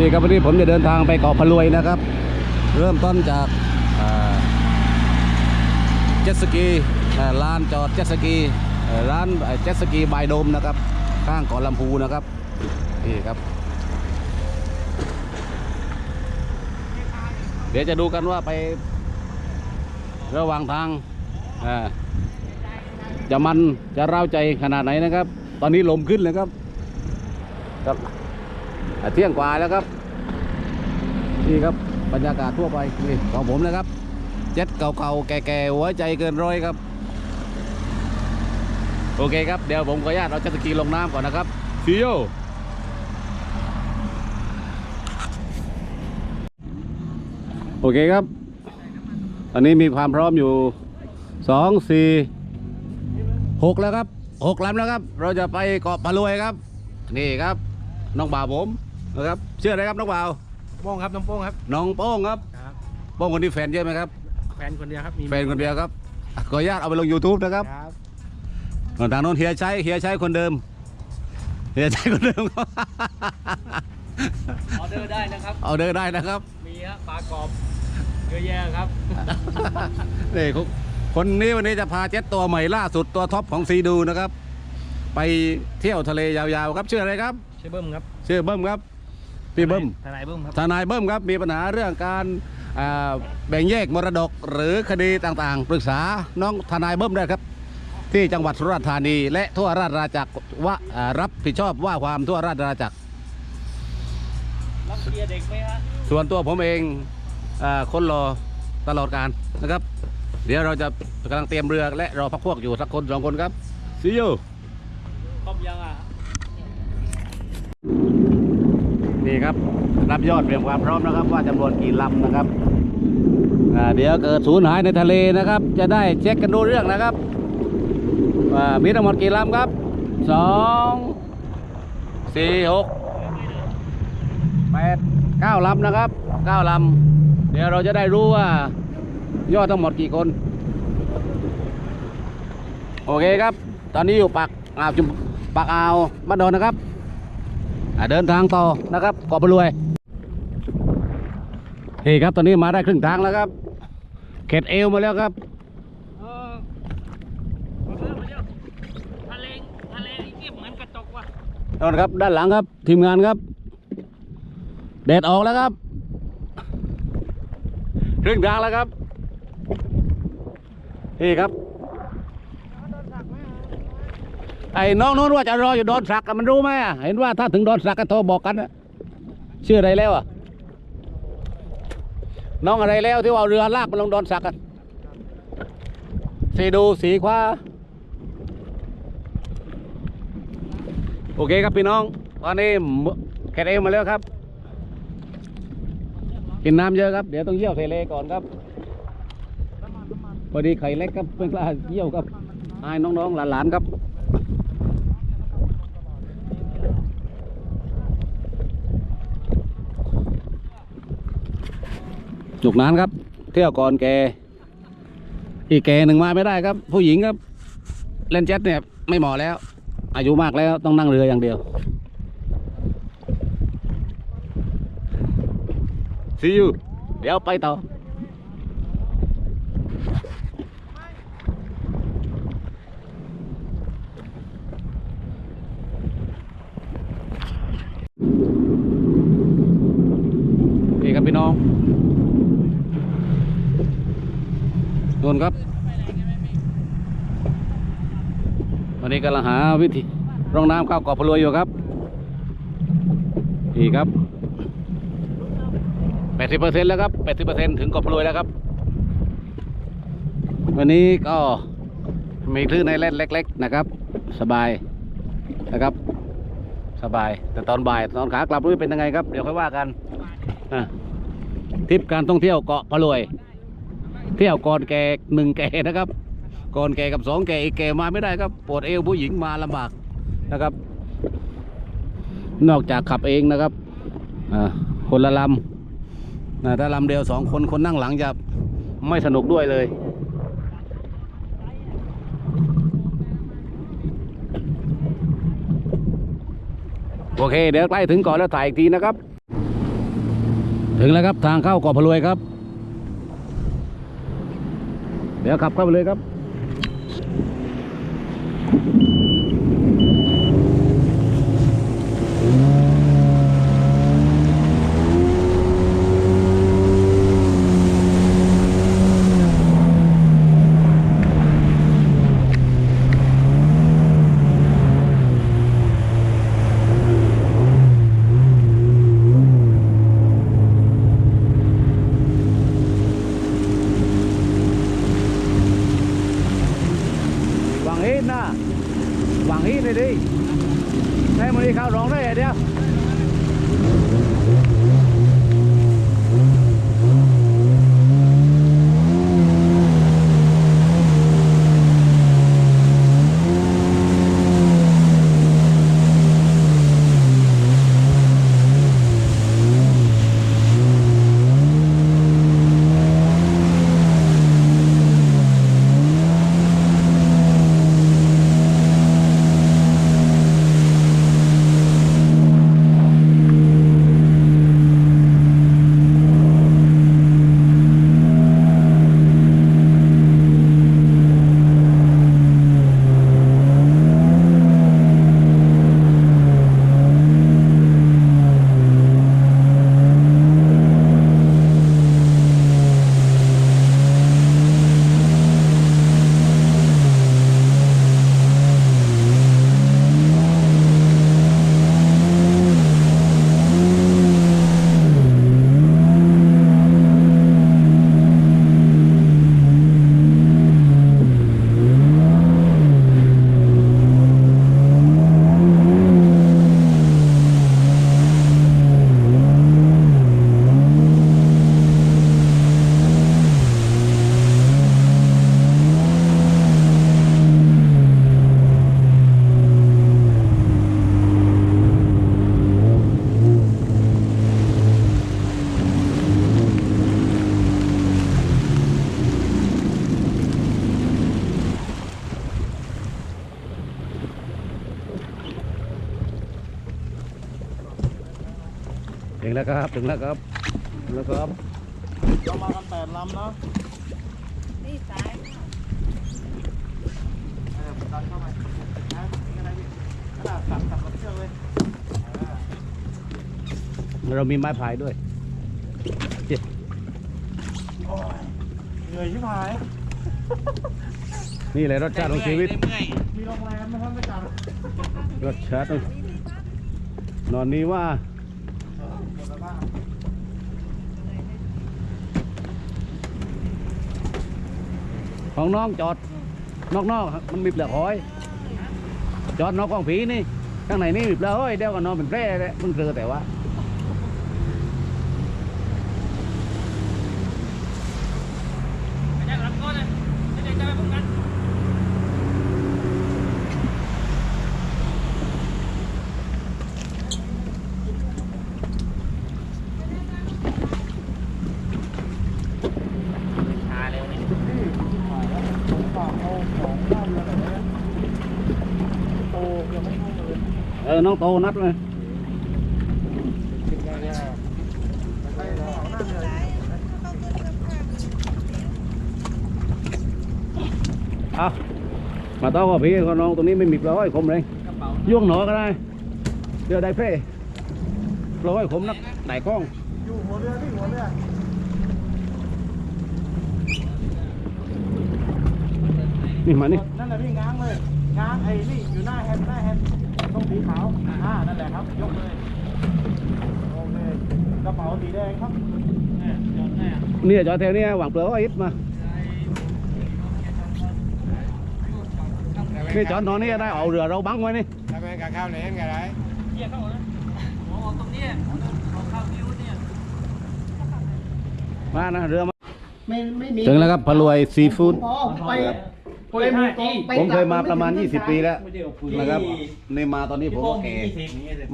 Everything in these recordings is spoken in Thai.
นี่ครับวันนี้ผมจะเดินทางไปเกาะพะรวยนะครับ เริ่มต้นจากเจ็ตสกีอ่าลานจอดเจ็ตสกีร้านเจ็ตสกีบายโดมนะครับ ข้างเกาะลำพูนะครับนี่ครับ เดี๋ยวจะดูกันว่าไประหว่างทางจะมันจะเร้าใจขนาดไหนนะครับ ตอนนี้ลมขึ้นเลยครับครับ เที่ยงกว่าแล้วครับ นี่ครับบรรยากาศทั่วไปนี่ของผมนะครับ เจ็ตเก่าๆ แก่ๆ หัวใจเกินร้อยครับ โอเคครับ เดี๋ยวผมขออนุญาตเอาจ็ตสกีลงน้ำก่อนนะครับซีโอโอเคครับ ตอนนี้มีความพร้อมอยู่สองสี่หกแล้วครับหกลำแล้วครับ เราจะไปเกาะพะรวยครับ นี่ครับ น้องบ่าวผมนะครับเชื่ออะไรครับน้องบ่าวโป้งครับน้องโป้งครับ น้องโป้งครับครับโป้งคนนี้แฟนเยอะไหมครับ แฟนคนเดียวครับมีแฟนคนเดียวครับขออนุญาตเอาไปลง YouTube นะครับครับส่วนทางโน้นเฮียใช้เฮียใช้คนเดิมเฮียใช้คนเดิมครับออเดอร์ได้นะครับเอาเดินได้นะครับ มีฮะปลากรอบเยอะแยะครับนี่คนคนนี้วันนี้จะพาเจ็ตตัวใหม่ล่าสุดตัวท็อปของซีดูนะครับ ไปเที่ยวทะเลยาวๆครับชื่ออะไรครับ ชื่อเบิ้มครับชื่อเบิ้มครับพี่เบิ้มทนายเบิ้มครับทนายเบิ้มครับมีปัญหาเรื่องการอ่าแบ่งแยกมรดกหรือคดีต่างๆ ปรึกษาน้องทนายเบิ้มได้ครับ ที่จังหวัดสุราษฎร์ธานี และทั่วราชอาณาจักรว่าอ่ารับผิดชอบว่าความทั่วราชอาณาจักรรับเชียร์เด็กไหมฮะส่วนตัวผมเองอาคนรอตลอดการนะครับ เดี๋ยวเราจะกำลังเตรียมเรือและรอพักพวกอยู่สักคนสองคนครับซีอูครบยังอะ นี่ครับรับยอดเตรียมความพร้อมนะครับ ว่าจำนวนกี่ลำนะครับเดี๋ยวเกิดสูญหายในทะเลนะครับ จะได้เช็คกันดูเรื่องนะครับว่ามีทั้งหมดกี่ลำครับสองสี่หกแปดเก้าลำนะครับเก้าลำเดี๋ยวเราจะได้รู้ว่ายอดทั้งหมดกี่คน โอเคครับ ตอนนี้อยู่ปากอ่าวจุมปากอ่าวบ้านโดนนะครับ เดินทางต่อนะครับเกาะพะรวยเฮ้ครับตอนนี้มาได้ครึ่งทางแล้วครับ เขตเอวมาแล้วครับเออออเดอร์มาเยอะทะเลทะเลเงียบเหมือนกระจกว่ะนนครับด้านหลังครับ ทีมงานครับแดดออกแล้วครับครึ่งทางแล้วครับนี่ครับ ไอ้น้องนู้นว่าจะรออยู่ดอนสักมันรู้ไหมอะเห็นว่าถ้าถึงดอนสักก็โทรบอกกันอะชื่ออะไรแล้วอะน้องอะไรแล้วที่ว่าเอาเรือลากมาลงดอนสักกันสีดูสีขวาโอเคครับพี่น้องวันนี้แคทเอมาแล้วครับกินน้ำเยอะครับ เดี๋ยวต้องเยี่ยวใส่เลก่อนครับพอดีไข่เล็กครับไม่กล้าเยี่ยวครับอายน้องๆหลานๆครับ จุกนานครับ เที่ยวก่อนแก อีกแกหนึ่งมาไม่ได้ครับ ผู้หญิงครับ เล่นเจ็ตเนี่ย ไม่เหมาะแล้ว อายุมากแล้วต้องนั่งเรืออย่างเดียวซีอูเดี๋ยวไปต่อ นี่ครับพี่น้อง นนครับ วันนี้กำลังหาวิธีร่องน้ำเข้าเกาะพะรวยอยู่ครับนี่ครับ80%แล้วครับ80%ถึงเกาะพะรวยแล้วครับ วันนี้ก็มีคลื่นในเล่นเล็ก ๆ นะครับ สบายนะครับ สบาย แต่ตอนบ่ายตอนขากลับรู้เป็นยังไงครับ เดี๋ยวค่อยว่ากันอะทริปการท่องเที่ยวเกาะพะรวย เที่ยวก่อนแก่หนึ่งแก่นะครับ ก่อนแก่กับสองแก่อีกแก่มาไม่ได้ครับปวดเอวผู้หญิงมาลำบากนะครับ นอกจากขับเองนะครับอคนละลำนะถ้าลำเดียวสองคนคนนั่งหลังจะไม่สนุกด้วยเลยโอเคเดี๋ยวใกล้ถึงก่อนแล้วถ่ายอีกทีนะครับ ถึงแล้วครับทางเข้าเกาะพะรวยครับ เดี๋ยวขับเข้าไปเลยครับ แล้วครับ ถึงแล้วครับถึงแล้วครับเรามากันแปดลำนะนี่สายเออดันเข้าไปนะนี่อะไรพี่ขนาดสั่งสั่งกับเชือกเลยอ่าเรามีไม้พายด้วยเหนื่อยชิบหาย นี่แหละรสชาติของชีวิต มีโรงแรมนะครับไม่จัดรสชาติของนอนนี้ว่า ของน้องจอดนอกๆมันมีเปลือกหอย จอดนอกกองผีนี่ข้างในนี่มีเปลือกหอยเดียวก็นอนเป็นแพร่เลยมันเจอแต่ว่า ไม่ได้รับก้อนเลยไม่ได้ได้ผมกัน ชาเลยวันนี้ ที่หายแล้วผมฝากเอาของด้านเรือหน่อยนะโตยังไม่เข้าเลย เออ น้องโตนัดเลยกินไงเนี่ยไปของหน้าเรือเอามาต้อกับพี่กับน้องตรงนี้ไม่มีเปลือกหอยคมเลยกระเป๋าย่วงหนอก็ได้เรือได้เพ่เปลือกหอยคมนักไหนกล้องอยู่หัวเรือที่หัวเรือนี่มานี่นั่นแหละพี่ง้างเลยง้างไอ้นี่อยู่หน้าแฮนด์หน้าแฮนด์ ตรงสีขาวอ่านั่นแหละครับ ยกเลยโอเคกระเป๋าสีแดงครับเนี่ยจอดแน่ เนี่ยจอดแถวเนี้หวังเปลือกหอยอิดมานี่จอดนอนนี่ได้เอาเรือเราบังไว้นี่ทำไมกับข้าวเหนียวกันไรเที่ยเข้านะมองตรงนี้ของข้าววิวเนี่ยมานะเรือมาไม่ไม่มีถึงแล้วครับพะรวยซีฟู้ดพอไป โอ้ยห้าจีไปผมเคยมาประมาณ 20 ปีแล้วไม่ได้เอาปืนนะครับในมาตอนนี้ผมก็แก่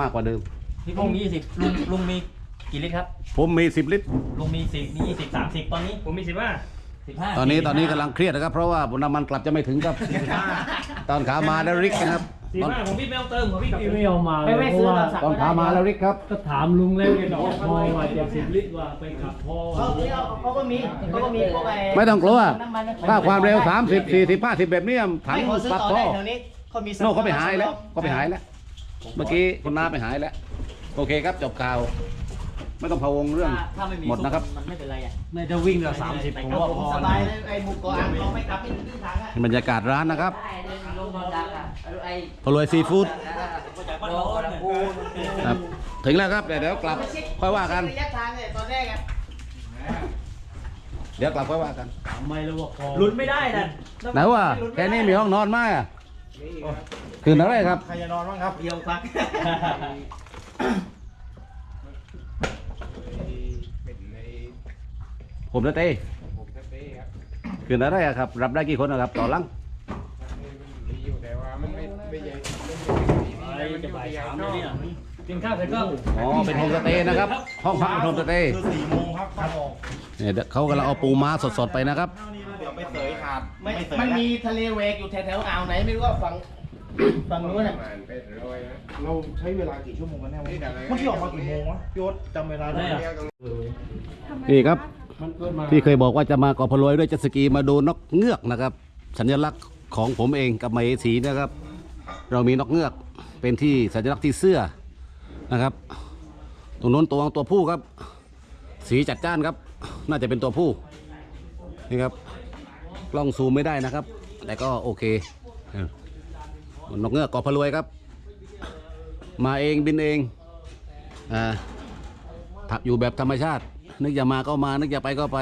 มากกว่าเดิมพี่พงศ์มียี่สิบลุงลุงมีกี่ลิตรครับ ผมมี 10 ลิตร ลุงมีสิบมียี่สิบสามสิบตอนนี้ผมมีสิบห้าสิบห้าตอนนี้ตอนนี้กำลังเครียดนะครับ เพราะว่าน้ำมันกลับจะไม่ถึงครับ ตอนขามาได้ริกนะครับ สี่ห้าของพี่ไม่ต้องเติมของพี่พี่ไม่เอามาไม่ไม่ซื้อเราสั่งตอนขามาแล้วริกครับ ก็ถามลุงแล้วแกบอกพอว่าเจ็ดสิบลิตรว่าไปขับพอเขาเขาก็มีเขาก็มีพวกไอ้ไม่ต้องกลัว น้ำมันถ้าความเร็ว 30 40 50 แบบนี้ถังไม่เขาซื้อปัดต่อท่ได้อแถวนี้เขามีโน่เขาไปหายแล้วเขาไปหายแล้ว เมื่อกี้คุณน้าไปหายแล้ว โอเคครับจบข่าว ไม่ต้องพะวงเรื่อง ถ้าไม่มีหมดนะครับ มันไม่เป็นไรอะไม่จะวิ่งละสามสิบผมว่าพอสบายเลยไอ้หมุกกอ่างเราไม่กลับไม่ถึงครึ่งทางอะบรรยากาศร้านนะครับลงมาดักอะไอ้พลวยซีฟู้ดโลกระพูครับถึงแล้วครับเดี๋ยวเดี๋ยวกลับค่อยว่ากันระยะทางเนี่ยตอนแรกอะเดี๋ยวกลับค่อยว่ากันถามไม่แล้วว่าพอลุ้นไม่ได้นะไหนว่าแค่นี้มีห้องนอนไหมอะคืนอะไรครับใครจะนอนบ้างครับเดียวพัก ผมจะเต้คืนอะไรอะครับ รับได้กี่คนนะครับ ต่อหลังไปจะบ่ายสามแล้วเนี่ยกินข้าวเสร็จก็อ๋อเป็นโฮมสเตย์นะครับ ห้องพักเป็นโฮมสเตย์คือสี่โมงครับครับออกเนี่ยเดี๋ยวเขากำลังเอาปูม้าสดๆไปนะครับ เดี๋ยวไปเสยขาดไม่เสยมันแล้วมีทะเลเวกอยู่แถวๆอ่าวไหนไม่รู้ว่าฝั่งฝั่งนู้นอะเราใช้เวลากี่ชั่วโมงกันแน่วะเมื่อกี้ออกมากี่โมงวะพี่โอ๊ตจำเวลาได้ไหม นี่ครับ มันเกิดมาที่เคยบอกว่าจะมาเกาะพะลอยด้วยเจ็ตสกีมาดูนกเงือกนะครับ สัญลักษณ์ของผมเองกับไมเอสีนะครับ เรามีนกเงือกเป็นที่สัญลักษณ์ที่เสื้อนะครับ ตรงโน้นตัวตัวผู้ครับ สีจัดจ้านครับ น่าจะเป็นตัวผู้นี่ครับกล้องซูมไม่ได้นะครับ แต่ก็โอเคนกเงือกเกาะพะลวยครับ มาเองบินเองอ่าถักอยู่แบบธรรมชาติ นึกจะมาก็มา นึกจะไปก็ไป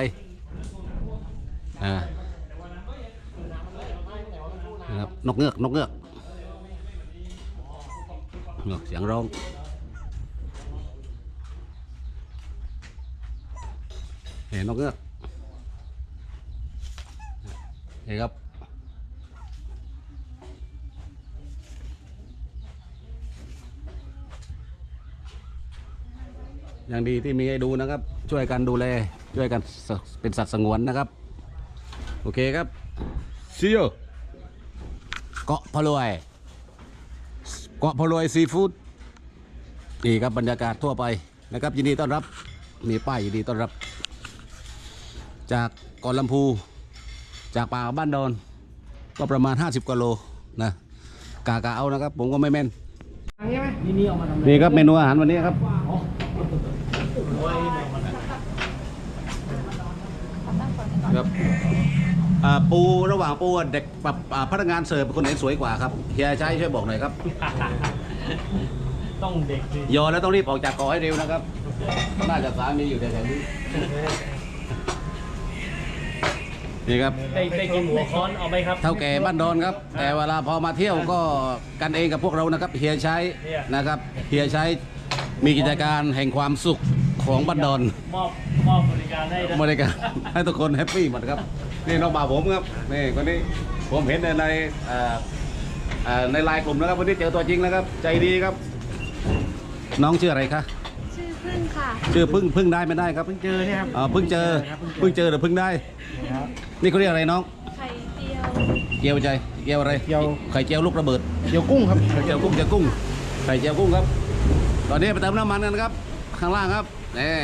อ่านะครับนกเงือกนกเงือกเงือกเสียงร้องเห็นนกเงือกเห็นครับย่างดีที่มีให้ดูนะครับ ช่วยกันดูแล ช่วยกันเป็นสัตว์สงวนนะครับ โอเคครับ see you เกาะพะลวย เกาะพะลวยซีฟู้ดนี่ครับบรรยากาศทั่วไปนะครับยินดีต้อนรับมีป้ายยินดีต้อนรับ จากกาะลำพู จากป่าบ้านดอน ก็ประมาณ 50กิโลนะกากาเอานะครับ ผมก็ไม่แม่นนี่ครับเมนูอาหารวันนี้ครับ ครับอ่าปูระหว่างปูกับเด็กกับอ่าพนักงานเสิร์ฟคนไหนสวยกว่าครับเฮียใช้ช่วยบอกหน่อยครับต้องเด็กสิยอแล้วต้องรีบออกจากเกาะให้เร็วนะครับ น่าจะสามีอยู่แถวๆนี้นี่ครับ ได้ได้กินหัวค้อนเอาไหมครับ เท่าแก่บ้านดอนครับ แต่เวลาพอมาเที่ยวก็กันเองกับพวกเรานะครับเฮียใช้นะครับเฮียใช้มีกิจการแห่งความสุขของบ้านดอน มอบ มอบบริการให้นะบริการให้ทุกคนแฮปปี้หมดครับนี่น้องบ่าวผมครับนี่คนนี้ผมเห็นในในเอ่อเอ่อในไลน์กลุ่มนะครับวันนี้เจอตัวจริงแล้วครับ ใจดีครับ น้องชื่ออะไรคะชื่อพึ่งค่ะชื่อพึ่งพึ่งได้ไม่ได้ครับเจอเนี่ยครับอ๋อพึ่งเจอพึ่งเจอหรือพึ่งได้นี่เขาเรียกอะไรน้องไข่เจียวเจียวใจเจียวอะไรเจียว ไข่เจียวลูกระเบิด เดี๋ยวกุ้งครับไข่เจียวกุ้งเจียวกุ้งไข่เจียวกุ้งครับ ตอนนี้ไปเติมน้ำมันกันครับ ข้างล่างครับนี่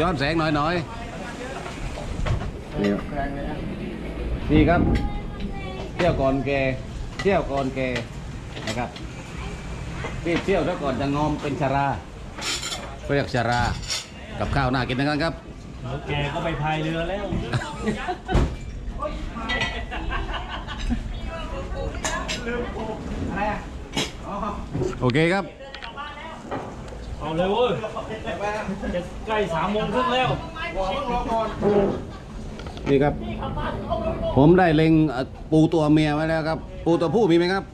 ย้อนแสงหน่อยหน่อยนี่นี่ครับ เที่ยวก่อนแก เที่ยวก่อนแกนะครับที่เที่ยวแล้วก่อนจะงอมเป็นชาราเรียกชารา กับข้าวน่ากินทั้งนั้นครับเดี๋ยวแกก็ไปพายเรือแล้วโอเคครับ เอาเลยเว้ยจะใกล้สามโมงครึ่งแล้วนี่ครับ ผมได้เล็งเอ่อปูตัวเมียไว้แล้วครับ ปูตัวผู้มีไหมครับ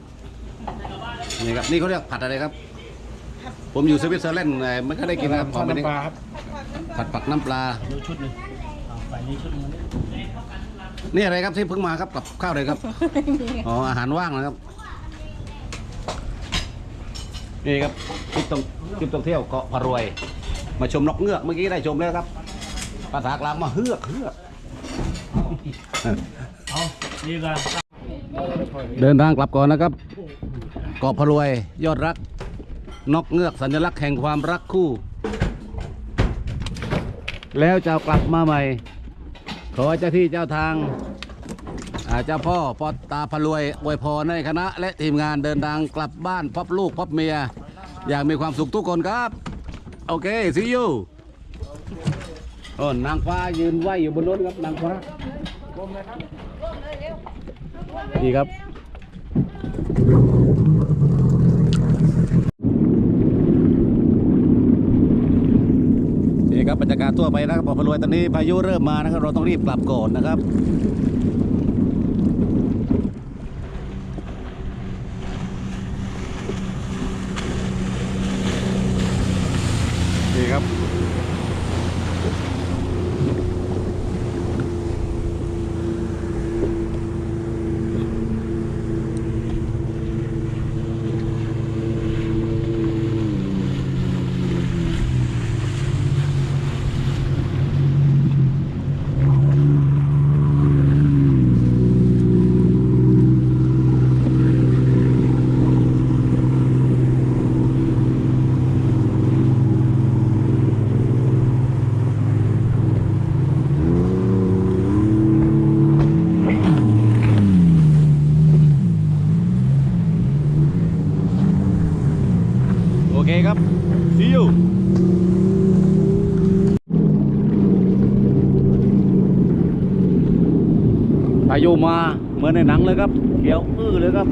นี่ครับนี่เขาเรียกผัดอะไรครับ ผมอยู่สวิตเซอร์แลนด์เอ่อไม่ค่อยได้กินนะครับทอดแบบน้ำปลาครับผัดปักน้ำปลาดูชุดหนึงเอาไปนี่ชุดหนึงนี่อะไรครับที่เพิ่งมาครับกับข้าวเลยครับอ๋ออาหารว่างนะครับ นี่ครับคลิปตรงคลิปท่องเที่ยวเกาะพะรวย มาชมนกเงือกเมื่อกี้ได้ชมแล้วครับ ภาษากลางมาเฮือกเฮือกเอานี่กันเดินทางกลับก่อนนะครับ เกาะพะรวย ยอดรัก นกเงือกสัญลักษณ์แห่งความรักคู่ แล้วจะกลับมาใหม่ ขอเจ้าที่เจ้าทางอา เจ้าพ่อปอตาพะรวยอวยพรในคณะ และทีมงานเดินทางกลับบ้านพบลูกพบเมีย อยางมีความสุขทุกคนครับ โอเคซียูโอ้นางฟ้ายืนไหวอยู่บนรถครับนางฟ้าดีครับนี่ครับบรรยากาศทั่วไปนะครับบอพะรวยตอนนี้พายุเริ่มมานะครับ เราต้องรีบกลับก่อนนะครับ โอเคครับ see you อยู่มาเหมือนในหนังเลยครับเขียวอื้อเลยครับ